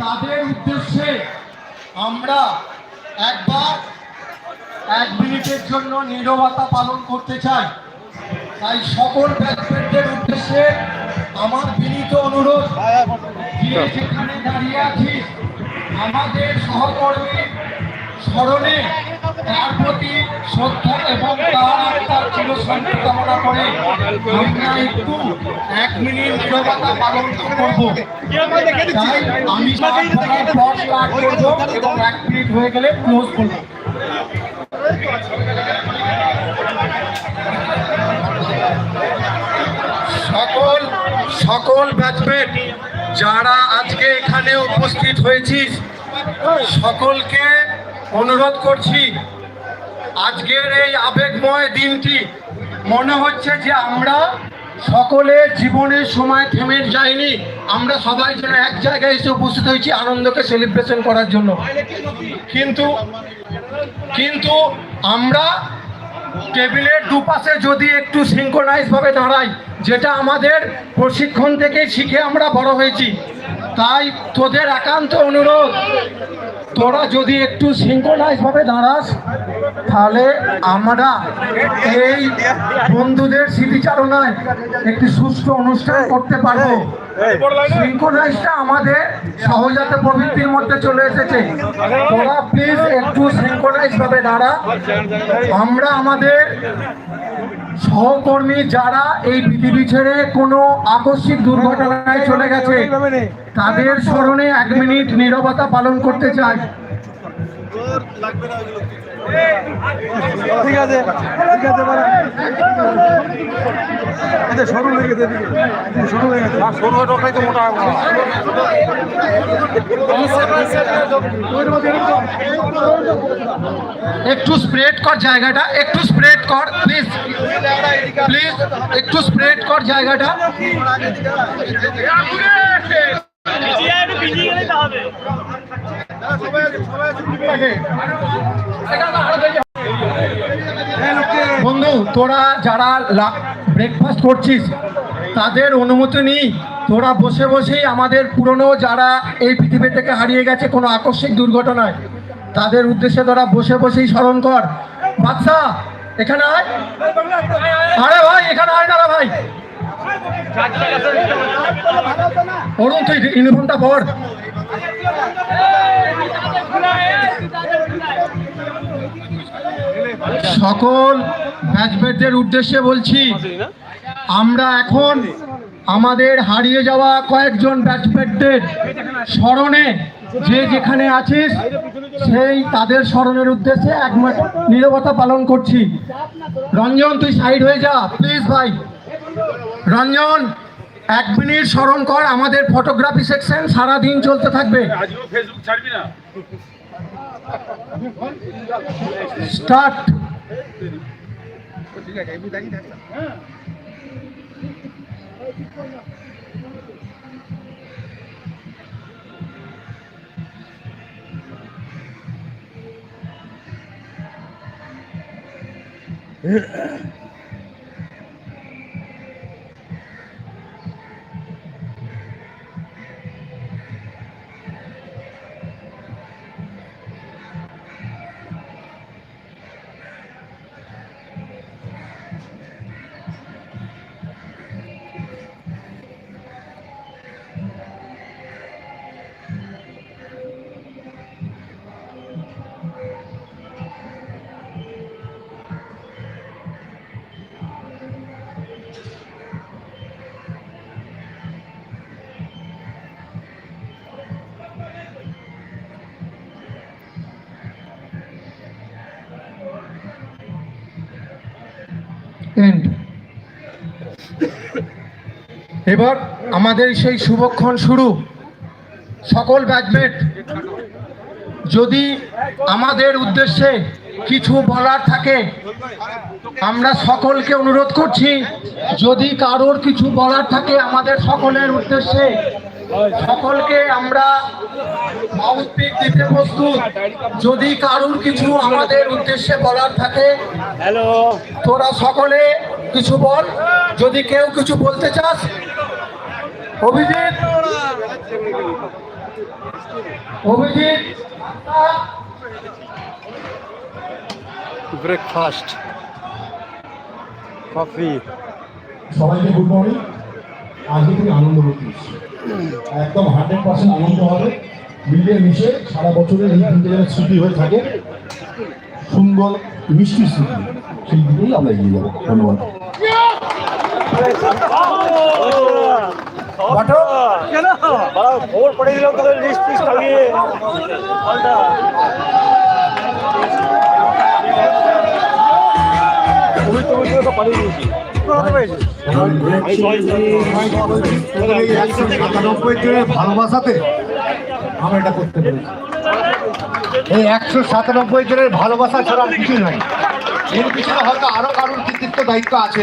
তাদের উদ্দেশ্যে আমরা একবার এক মিনিটের জন্য নীরবতা পালন করতে চাই। তাই সকল ব্যাটসম্যানদের উদ্দেশ্যে আমার বিনীত অনুরোধ যে যেখানে দাঁড়িয়ে আছি, আমাদের সহকর্মী স্মরণে তার প্রতি শ্রদ্ধা এবং তার আত্মার চিরশান্তি কামনা করে আমরা একটু এক মিনিট নীরবতা পালন করব। তাই আমি পর করব এবং এক মিনিট হয়ে গেলে ক্লোজ করব। সকল সকল ব্যাচমেট যারা আজকে এখানে উপস্থিত হয়েছিস সকলকে অনুরোধ করছি আজকের এই আবেগময় দিনটি মনে হচ্ছে যে আমরা সকলে জীবনের সময় থেমে যাইনি। আমরা সবাই যেন এক জায়গায় এসে উপস্থিত হয়েছি আনন্দকে সেলিব্রেশন করার জন্য। কিন্তু কিন্তু আমরা টেবিলের দুপাশে যদি একটু সিঙ্কোনাইজ ভাবে দাঁড়াই, যেটা আমাদের প্রশিক্ষণ থেকে শিখে আমরা বড় হয়েছি। তাই তোদের একান্ত অনুরোধ তোরা যদি একটু সিঙ্কোনাইজ ভাবে দাঁড়াস, তাহলে আমরা এই বন্ধুদের স্মৃতিচারণায় একটি সুষ্ঠু অনুষ্ঠান করতে পারব। সিঙ্কোনাইজটা আমাদের সহজাত প্রবৃত্তির মধ্যে চলে এসেছে। তোরা প্লিজ একটু সিঙ্কোনাইজ ভাবে দাঁড়া। আমরা আমাদের সহকর্মী যারা এই পৃথিবী ছেড়ে কোনো আকস্মিক দুর্ঘটনায় চলে গেছে, তাদের স্মরণে এক মিনিট নীরবতা পালন করতে চাই। ঠিক আছে ঠিক আছে বাড়া। আচ্ছা সরু হয়ে গেছে। সরু হয়ে গেছে। সরু টোকাই তো মোটা একটু স্প্রেড কর জায়গাটা একটু স্প্রেড কর প্লিজ প্লিজ একটু স্প্রেড কর জায়গাটা। বন্ধু, তোরা যারা ব্রেকফাস্ট করছিস, তাদের অনুমতি নিই। তোরা বসে বসেই আমাদের পুরনো যারা এই পৃথিবী থেকে হারিয়ে গেছে, কোনো আকস্মিক দুর্ঘটনায়, তাদের উদ্দেশ্যে তোরা বসে বসেই স্মরণ কর। বাচ্চা এখানে আয়। আরে ভাই, এখানে আয় না ভাই। অরুণ, তুই ইউনিফর্মটা পর। সকল ব্যাচমেটদের উদ্দেশ্যে বলছি, আমরা এখন আমাদের হারিয়ে যাওয়া কয়েকজন ব্যাচমেটদের স্মরণে যে যেখানে আছিস, সেই তাদের স্মরণের উদ্দেশ্যে এক নীরবতা পালন করছি। রঞ্জন, তুই সাইড হয়ে যা প্লিজ ভাই। রঞ্জন এক মিনিট স্মরণ কর আমাদের ফটোগ্রাফি সেকশন সারা দিন চলতে থাকবে। আজকেও ফেসবুক ছাড়বি না? স্টার্ট এন্ড এবার আমাদের সেই শুভক্ষণ শুরু। সকল ব্যাচমেট, যদি আমাদের উদ্দেশ্যে কিছু বলার থাকে, আমরা সকলকে অনুরোধ করছি, যদি কারোর কিছু বলার থাকে আমাদের সকলের উদ্দেশ্যে সকলকে আমরা মাউথপিক দিতে প্রস্তুত। যদি কারোর কিছু আমাদের উদ্দেশ্যে বলার থাকে হ্যালো। তোরা সকলে কিছু বল। যদি কেউ কিছু বলতে চাস অভিজিৎ। অভিজিৎ। ব্রেকফাস্ট কফি সবাইকে গুড মর্নিং আজকে থেকে আনন্দ করতে একদম হান্ড্রেড পার্সেন্ট আনন্দ হবে। মিলিয়ে মিশে সারা বছরের এই দিনটা যেন হয়ে থাকে সুন্দর মিষ্টি স্মৃতি, সেই দিকেই আমরা এগিয়ে যাব। ধন্যবাদ। খবর পালিয়ে দিয়েছি একশো সাতানব্বই জনের ভালোবাসাতে আমরা এটা করতে পেরেছি। এই একশো সাতানব্বই জনের ভালোবাসা ছাড়া কিছু নাই। এর পিছনে হয়তো আরও কারোর কৃতিত্ব দায়িত্ব আছে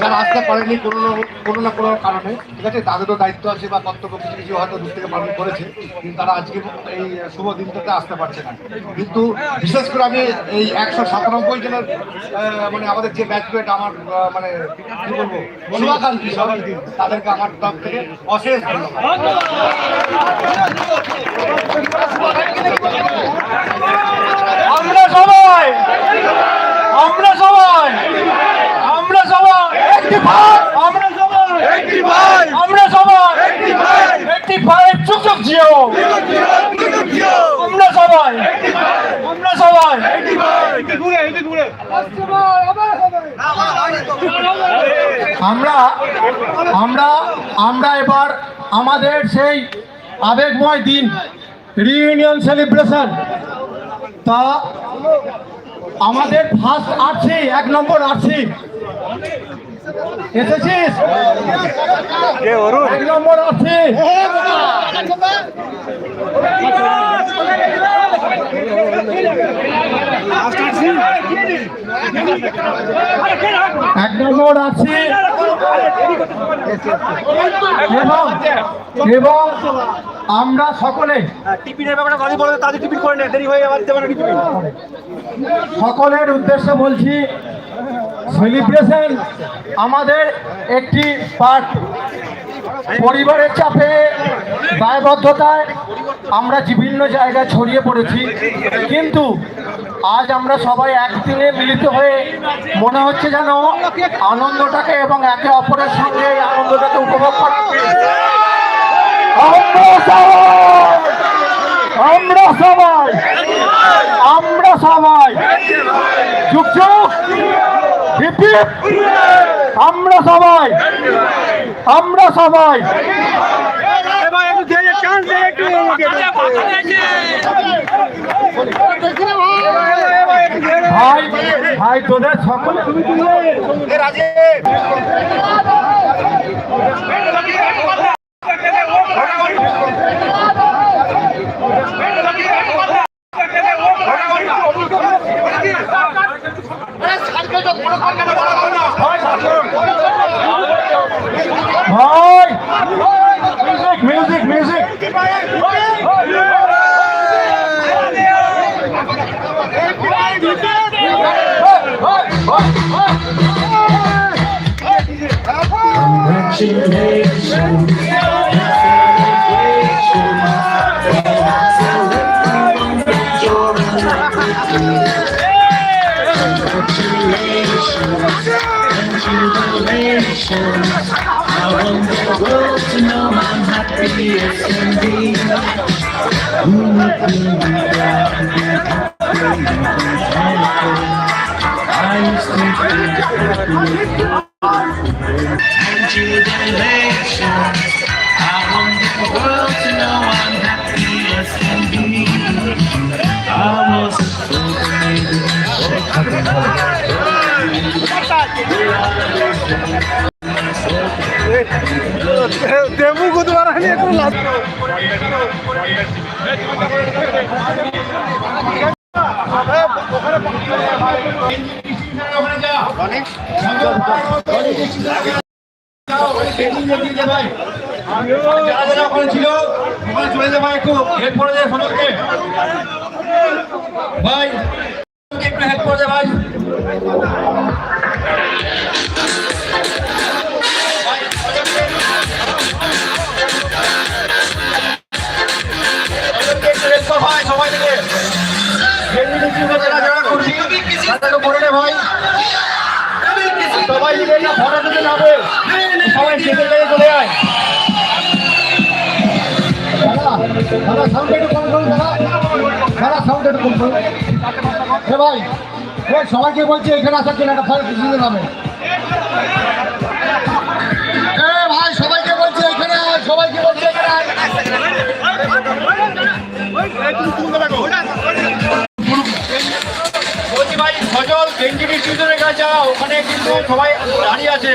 যারা আসতে পারেনি কোনো না কোনো না কোনো কারণে। ঠিক আছে, তাদেরও দায়িত্ব আছে বা কর্তব্য কিছু কিছু হয়তো দূর থেকে পালন করেছে, কিন্তু তারা আজকে এই শুভ দিনটাতে আসতে পারছে না। কিন্তু বিশেষ করে আমি এই একশো সাতানব্বই জনের মানে আমাদের যে ব্যাচমেট আমার মানে কি বলব, শুভাকাঙ্ক্ষী সবাই তাদেরকে আমার তরফ থেকে অশেষ ধন্যবাদ। আমরা সবাই আমরা সবাই আমরা সবাই একটি ভাই। আমরা সবাই একটি ভাই। আমরা সবাই একটি ভাই। একটি ভাই চুপ জিও। আমরা সবাই আমরা সবাই। আমরা আমরা আমরা এবার আমাদের সেই আবেগময় দিন রিইউনিয়ন সেলিব্রেশন তা আমাদের ফার্স্ট আরসি এক নম্বর আরসি এসেছিস? এক নম্বর আরসি এক নম্বর এবং এবং আমরা সকলে টিফিনের ব্যাপারে কথা বলে তাদের টিফিন করে নেয় দেরি হয়ে টিফিন। সকলের উদ্দেশ্যে বলছি সেলিব্রেশন আমাদের একটি পার্ট পরিবারের চাপে দায়বদ্ধতায় আমরা বিভিন্ন জায়গায় ছড়িয়ে পড়েছি। কিন্তু আজ আমরা সবাই একদিনে মিলিত হয়ে মনে হচ্ছে যেন আনন্দটাকে এবং একে অপরের সঙ্গে আনন্দটাকে উপভোগ করা। আমরা সবাই আমরা সবাই আমরা সবাই। চুপ চুপ হিপ হিপ। আমরা সবাই আমরা সবাই। এবার একটু দিয়ে চান্স দে ভাই ভাই তোদের সকলে ভাই music music music I Temos o do Guaraní do lado. যারা যারা ওখানে ছিল ওখানে চলে যাবে একটু হেল্প ভাই সবাইকে বলছি, এখানে আসার জন্য একটা ফাইল দিতে হবে। ভাই, সবাইকে বলছি ভাই ওখানে কিন্তু সবাই দাঁড়িয়ে আছে।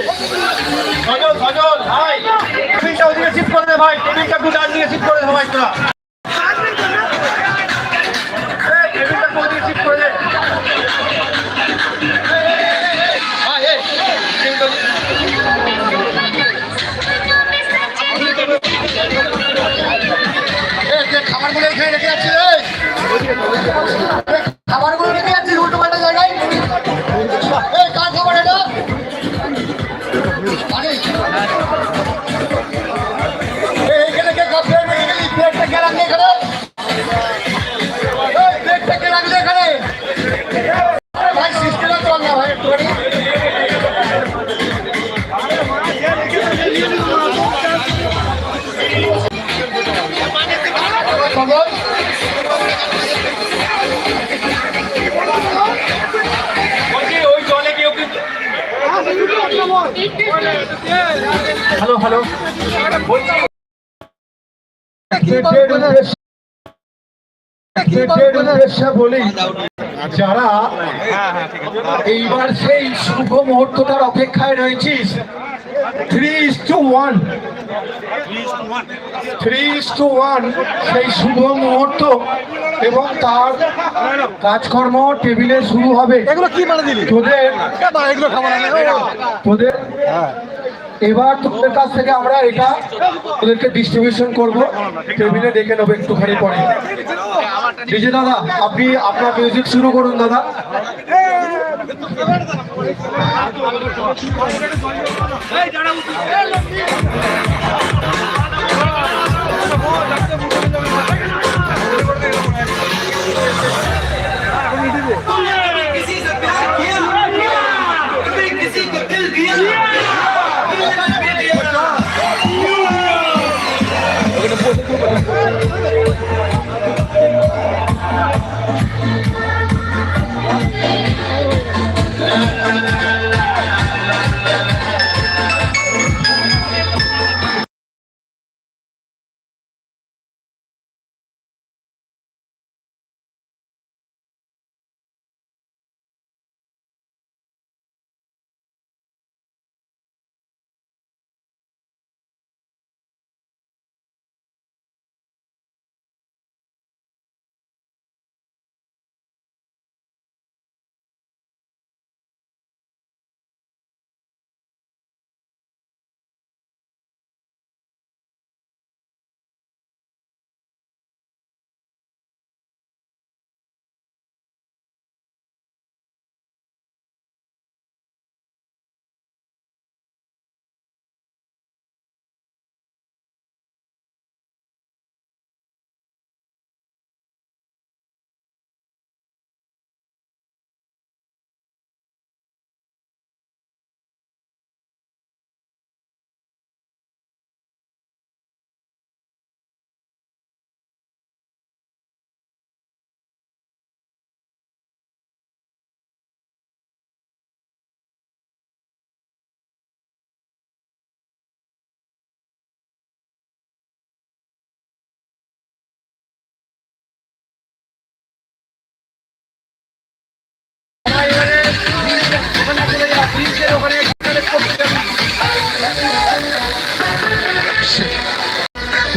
সজল সজল, ভাই টেবিলটা ওদিকে শিফট করে ভাই একটু ডান দিকে শিফট করে সবাই তোরা। খাবারগুলো রেখে যাচ্ছিস উল্টো পাল্টা জায়গায়। কার খাবার বলি যারা এইবার সেই শুভ মুহূর্তটার অপেক্ষায় রয়েছিস three is two one three is two one সেই শুভ মুহূর্ত এবং তার কাজকর্ম টেবিলে শুরু হবে। এগুলো কি মানে দিলি? তোদের তোদের এবার তোদের কাছ থেকে আমরা এটা তোদেরকে ডিস্ট্রিবিউশন করব। টেবিলে ডেকে নেব একটুখানি পরে। ডিজে দাদা, আপনি আপনার মিউজিক শুরু করুন দাদা।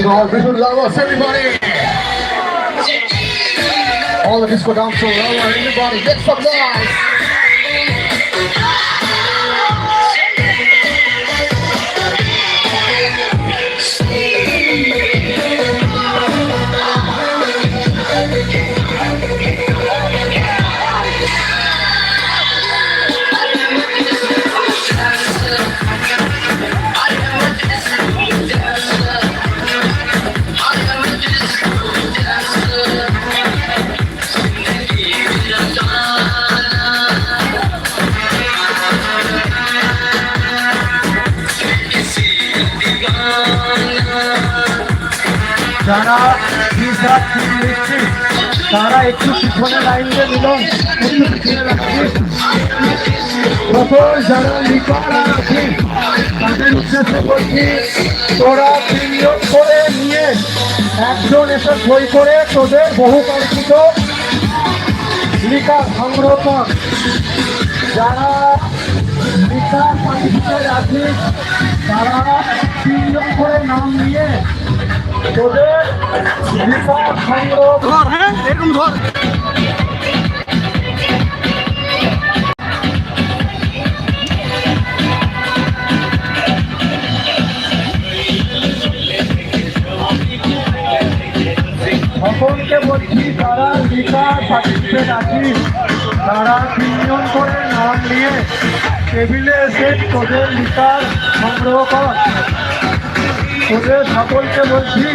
all visual lovers, everybody. All the disco dancers, everybody, get some noise. Visa কিনে নিচ্ছে তারা একটু পিছনে লাইন দিয়ে মিলন যারা তাদের তোরা বিনিয়োগ করে নিয়ে একজন এসে বই করে তোদের বহু কল্পিত লিখা সংগ্রহ যারা লিখা পার্টিসিপেট আছে তারা তিনজন করে নাম নিয়ে সকলকে বলছি, তারা লিখা পার্টিসিপেট আছিস তারা তিনজন করে নাম নিয়ে টেবিলে এসে তোদের লিখার সংগ্রহ কর। তোদের সকলকে বলছি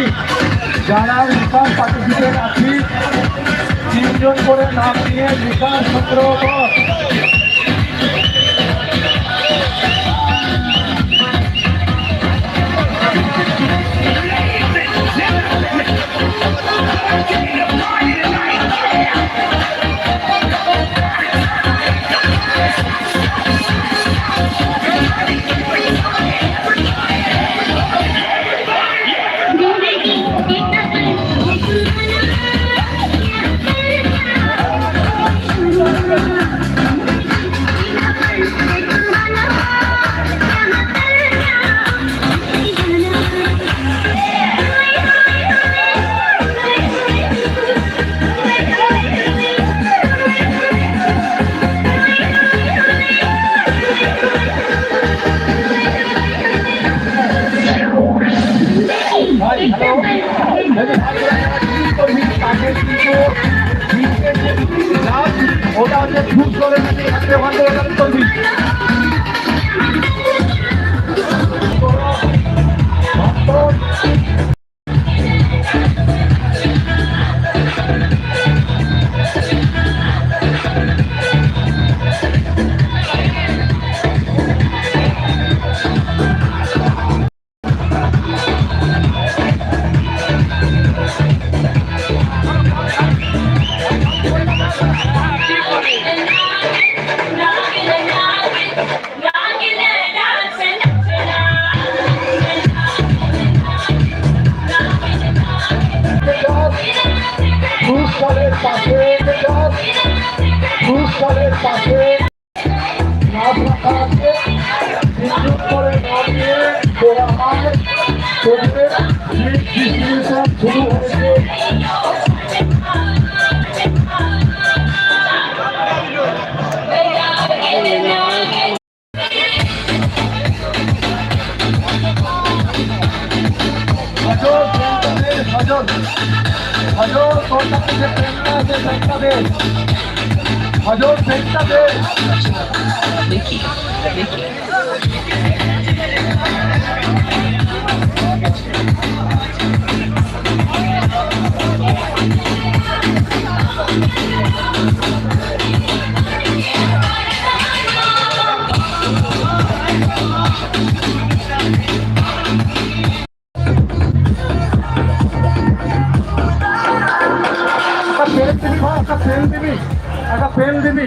যারা নিকাশ পার্টিসিপেট আছি তিনজন করে নাম নিয়ে নিকাশ সংগ্রহ ভজন তোর পেন দিবি একটা পেন দিবি।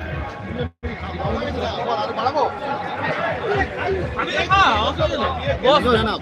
না